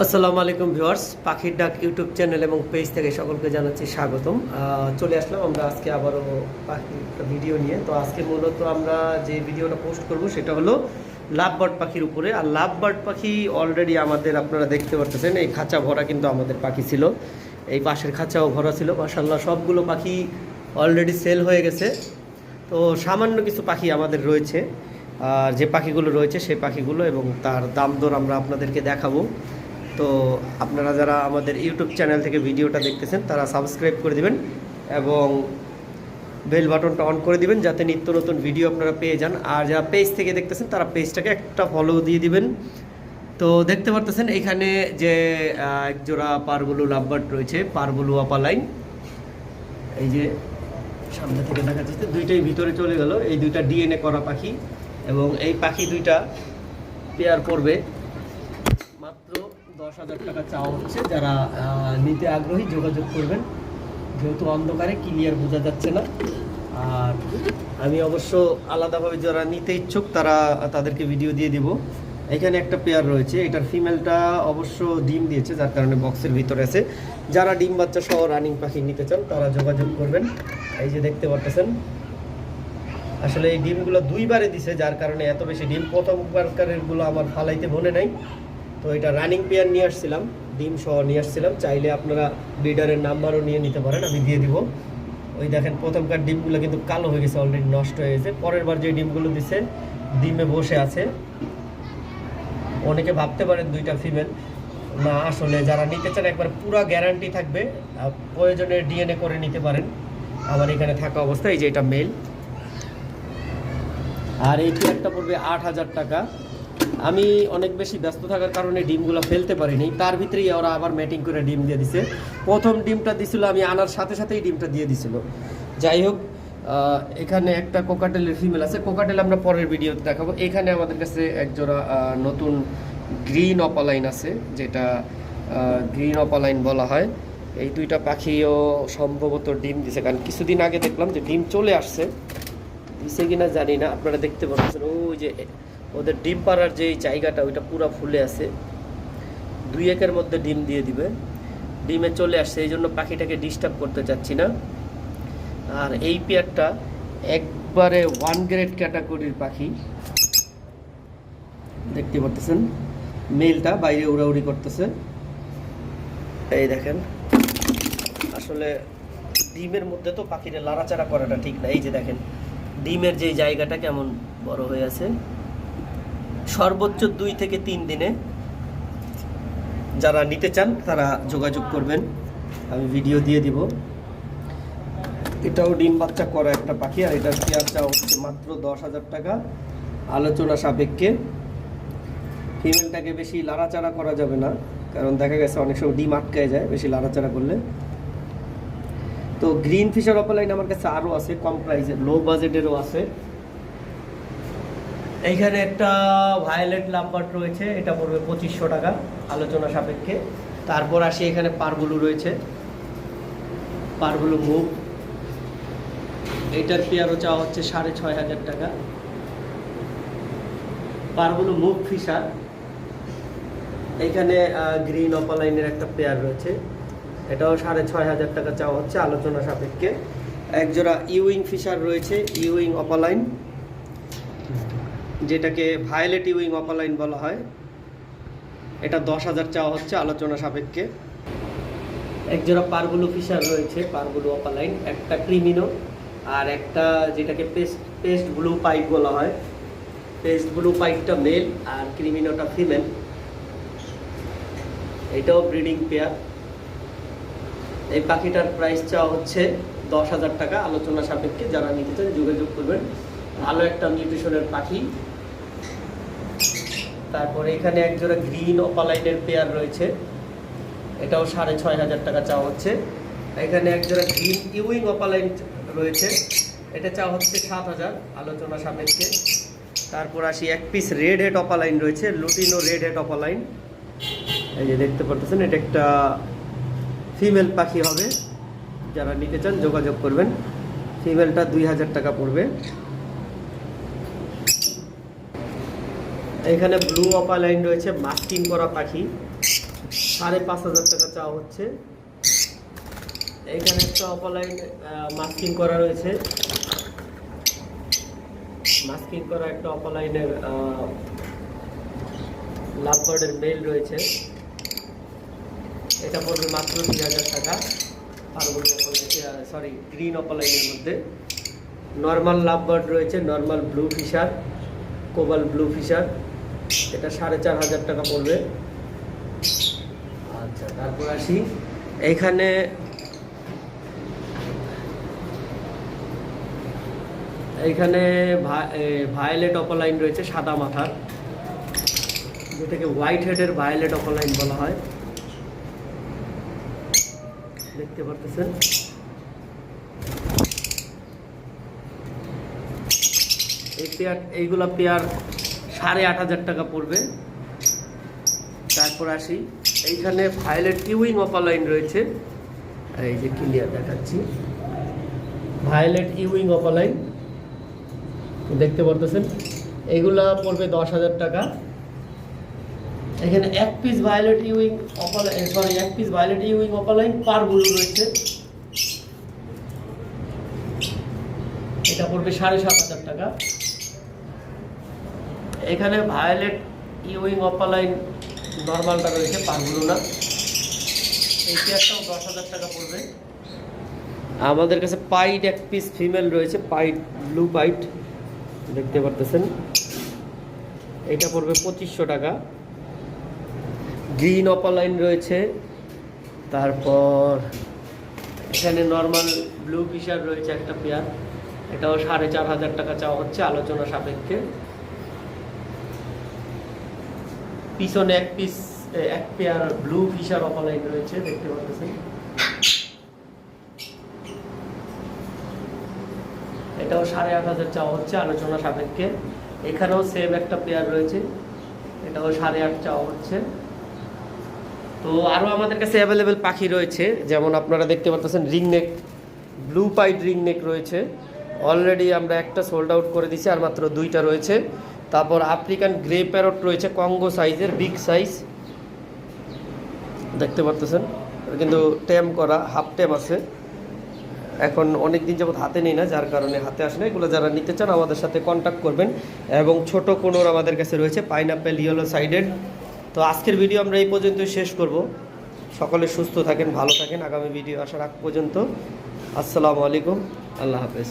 আসসালামু আলাইকুম ভিউয়ার্স, পাখির ডাক ইউটিউব চ্যানেল এবং পেজ থেকে সকলকে জানাচ্ছি স্বাগতম। চলে আসলাম আমরা আজকে আবারও পাখি ভিডিও নিয়ে। তো আজকে মূলত আমরা যে ভিডিওটা পোস্ট করব সেটা হলো লাভ বার্ড পাখির উপরে। আর লাভ বার্ড পাখি অলরেডি আমাদের আপনারা দেখতে পারতেছেন, এই খাঁচা ভরা কিন্তু আমাদের পাখি ছিল। এই পাশের খাঁচাও ভরা ছিল মাসাল্লাহ সবগুলো পাখি অলরেডি সেল হয়ে গেছে। তো সামান্য কিছু পাখি আমাদের রয়েছে, আর যে পাখিগুলো রয়েছে সেই পাখিগুলো এবং তার দাম দর আমরা আপনাদেরকে দেখাবো। তো আপনারা যারা আমাদের ইউটিউব চ্যানেল থেকে ভিডিওটা দেখতেছেন তারা সাবস্ক্রাইব করে দিবেন এবং বেল বাটনটা অন করে দিবেন যাতে নিত্য নতুন ভিডিও আপনারা পেয়ে যান। আর যারা পেজ থেকে দেখতেছেন তারা পেজটাকে একটা ফলো দিয়ে দিবেন। তো দেখতে পারতেছেন এখানে যে আহ, এক জোড়া পারগুলো লাভবার্ড রয়েছে পারগুলো আপালাইন এই যে সামনে থেকে দেখা যাচ্ছে দুইটাই ভিতরে চলে গেল। এই দুইটা ডিএনএ করা পাখি এবং এই পাখি দুইটা পেয়ার করবে মাত্র দশ হাজার টাকা চাওয়া হচ্ছে। যারা নিতে আগ্রহী যোগাযোগ করবেন। যেহেতু অন্ধকারে ক্লিয়ার বোঝা যাচ্ছে না। আর আমি অবশ্য আলাদাভাবে যারা নিতে ইচ্ছুক, তারা তাদেরকে ভিডিও দিয়ে দিব। এখানে একটা পেয়ার রয়েছে। এটার ফিমেলটা অবশ্য ডিম দিয়েছে, যার কারণে বক্সের ভিতরে আছে। যারা ডিম বাচ্চা সহ রানিং পাখি নিতে চান, তারা যোগাযোগ করবেন। এই যে দেখতে পারতেছেন। আসলে এই ডিমগুলো দুইবারে দিছে, যার কারণে এত বেশি ডিম। প্রথমবারকারেরগুলো আমার ফালাইতে মনে নাই। তো এটা রানিং পেয়ার নিয়ে আসছিলাম, ডিম সহ নিয়ে আসছিলাম। চাইলে আপনারা ব্রিডারের নাম্বারও নিয়ে নিতে পারেন, আমি দিয়ে দিব। ওই দেখেন, প্রথমকার ডিমগুলো কিন্তু কালো হয়ে গেছে অলরেডি নষ্ট হয়ে গেছে। পরের বার যে ডিমগুলো দিছে, ডিমে বসে আছে। অনেকে ভাবতে পারেন দুইটা ফিমেল না, আসলে যারা নিতে চান, একবার পুরো গ্যারান্টি থাকবে। প্রয়োজনে ডিএনএ করে নিতে পারেন। আমার এখানে থাকা অবস্থায় এই যে এটা মেল আর এই একটা পড়বে আট হাজার টাকা। আমি অনেক বেশি ব্যস্ত থাকার কারণে ডিমগুলো ফেলতে পারিনি। তার ভিতরেই ওরা আবার ম্যাটিং করে ডিম দিয়ে দিছে। প্রথম ডিমটা দিছিল, আমি আনার সাথে সাথেই ডিমটা দিয়ে দিছিল। যাই হোক এখানে একটা কোকাটেলের ফিমেল আছে। কোকাটেল আমরা পরের ভিডিওতে দেখাবো। এখানে আমাদের কাছে একজোড়া নতুন গ্রিন অপালাইন আছে, যেটা গ্রিন অপালাইন বলা হয়। এই দুইটা পাখিও সম্ভবত ডিম দিছে। কারণ কিছুদিন আগে দেখলাম যে ডিম চলে আসছে। দিছে কিনা জানি না। আপনারা দেখতে পাচ্ছেন, ওই যে ওদের ডিম পাড়ার যে জায়গাটা, ওইটা পুরো ফুলে আছে। দুই একের মধ্যে ডিম দিয়ে দিবে। ডিমে চলে আসছে, এই জন্য পাখিটাকে ডিস্টার্ব করতে চাচ্ছি না। আর এই পেয়ারটা একবারে ওয়ান গ্রেড ক্যাটাগরির পাখি। দেখতে পারতেছেন? মেলটা বাইরে উড়াউড়ি করতেছে। এই দেখেন। আসলে ডিমের মধ্যে তো পাখিরে লাড়াচাড়া করাটা ঠিক না। এই যে দেখেন, ডিমের যে জায়গাটা কেমন বড় হয়ে আছে। সর্বোচ্চ দুই থেকে তিন দিনে যারা নিতে চান, তারা যোগাযোগ করবেন। আমি ভিডিও দিয়ে দিব। এটাও ডিম বাচ্চা করা একটা পাখি, আর এটার পেয়ারটা হচ্ছে মাত্র দশ হাজার টাকা। আলোচনা সাপেক্ষে। ফিমেলটাকে বেশি লাড়াচাড়া করা যাবে না, কারণ দেখা গেছে অনেক সময় ডিম আটকায় যায় বেশি লাড়াচাড়া করলে। তো গ্রিন ফিশার অপালাইন আমার কাছে আরও আছে, কম প্রাইসের লো বাজেটেরও আছে। এইখানে একটা ভায়োলেট লাম্বার রয়েছে, এটা পড়বে পঁচিশশো টাকা আলোচনা সাপেক্ষে। তারপর আসি এখানে পারগুলো রয়েছে। পারগুলো মুভ এইটার পেয়ারও চাওয়া হচ্ছে সাড়ে ছয় হাজার টাকা। পারগুলো মুভ ফিশার। এইখানে গ্রিন অপালাইনের একটা পেয়ার রয়েছে। এটাও সাড়ে ছয় হাজার টাকা চাওয়া হচ্ছে আলোচনা সাপেক্ষে। একজোড়া ইউইং ফিশার রয়েছে ইউইং অপালাইন যেটাকে ভায়োলেট ইউইং অপালাইন বলা হয়। এটা দশ হাজার চাওয়া হচ্ছে আলোচনা সাপেক্ষে। একজোড়া পারগুলো ফিশার রয়েছে, পারগুলো অপালাইন একটা ক্রিমিনো আর একটা যেটাকে পেস্ট পেস্ট ব্লু পাইপ বলা হয়। পেস্ট ব্লু পাইপটা মেল আর ক্রিমিনোটা ফিমেল এটাও ব্রিডিং পেয়ার এই পাখিটার প্রাইস চাওয়া হচ্ছে দশ হাজার টাকা। আলোচনা সাপেক্ষে যারা নিতে চান যোগাযোগ করবেন। ভালো একটা নিউট্রিশনের পাখি। তারপরে এখানে একজোড়া গ্রিন অপালাইনের পেয়ার রয়েছে। এটাও সাড়ে ছয় হাজার টাকা চাওয়া হচ্ছে। এখানে একজোড়া গ্রিন ইউইং অপালাইন রয়েছে। এটা চাওয়া হচ্ছে সাত হাজার আলোচনা সাপেক্ষে। তারপর আসি এক পিস রেড হেড অপালাইন রয়েছে লুটিনো রেড হেড অপালাইন এই যে দেখতে পারতেছেন এটা একটা ফিমেল পাখি হবে। যারা নিতে চান যোগাযোগ করবেন। ফিমেলটা দুই হাজার টাকা পড়বে। এখানে ব্লু অপালাইন রয়েছে মাস্কিং করা পাখি। সাড়ে পাঁচ হাজার টাকা চাওয়া হচ্ছে। এখানে একটা অপালাইন মাস্কিং করা রয়েছে। মাস্কিং করা একটা অপালাইনের লাভবার্ডের মেল রয়েছে। এটা পড়বে মাত্র দুই হাজার টাকা। পারবল সরি গ্রিন অপালাইনের মধ্যে। নর্মাল লাভবার্ড রয়েছে normal blue Fischer cobalt blue Fischer এটা সাড়ে চার হাজার টাকা পড়বে। আচ্ছা তারপর আসি। এইখানে এইখানে ভায়োলেট অপলাইন রয়েছে সাদা মাথার যেটাকে হোয়াইট হেডের ভায়োলেট অপলাইন বলা হয়। দেখতে পারতেছেন? এই পেয়ার এইগুলা পেয়ার সাড়ে আট হাজার টাকা পড়বে। তারপর আসি। এইখানে ভায়োলেট ইউইং অপালাইন রয়েছে। এই যে ক্লিয়ার দেখাচ্ছি। Violet euwing opaline. দেখতে পারতেছেন? এগুলা পড়বে দশ হাজার টাকা। এখানে এক piece violet euwing opaline sorry এক piece violet euwing opaline parblue রয়েছে। এটা পড়বে সাড়ে সাত হাজার টাকা। এখানে ভায়োলেট ইউইং অপালাইন নর্মালটা রয়েছে পারগুলো না। এই চেয়ারটাও দশ হাজার টাকা পড়বে। আমাদের কাছে পাইট এক পিস ফিমেল রয়েছে পাইট ব্লু পাইট দেখতে পারতেছেন। এটা পড়বে পঁচিশশো টাকা। গ্রিন অপালাইন রয়েছে, তারপর এখানে নর্মাল ব্লু ফিশার রয়েছে একটা পেয়ার এটাও সাড়ে চার হাজার টাকা চাওয়া হচ্ছে, আলোচনা সাপেক্ষে। পিছনে এক পিস এক পেয়ার ব্লু ফিশার অপালাইন রয়েছে, দেখতে পাচ্ছেন। এটাও সাড়ে আট হাজার চাওয়া হচ্ছে আলোচনা সাপেক্ষে। এখানেও সেম একটা পেয়ার রয়েছে, এটাও সাড়ে আট চাওয়া হচ্ছে। তো আরও আমাদের কাছে অ্যাভেলেবেল পাখি রয়েছে, যেমন আপনারা দেখতে পাচ্ছেন ring neck blue pied ring neck রয়েছে। অলরেডি আমরা একটা সোল্ড আউট করে দিছি আর মাত্র দুইটা রয়েছে। তারপর আফ্রিকান গ্রে প্যারট রয়েছে কঙ্গো সাইজের, বিগ সাইজ। দেখতে পারতেছেন? কিন্তু ট্যাম করা, হাফ টেম আছে। এখন অনেক দিন যাবত হাতে নেই না, যার কারণে হাতে আসে না। এগুলো যারা নিতে চান আমাদের সাথে কন্ট্যাক্ট করবেন। এবং ছোট কোনোর আমাদের কাছে রয়েছে পাইনাপেল ইয়েলো সাইডেড তো আজকের ভিডিও আমরা এই পর্যন্তই শেষ করব। সকলে সুস্থ থাকেন, ভালো থাকেন। আগামী ভিডিও আসার আগ পর্যন্ত। আসসালামু আলাইকুম। আল্লাহ হাফেজ।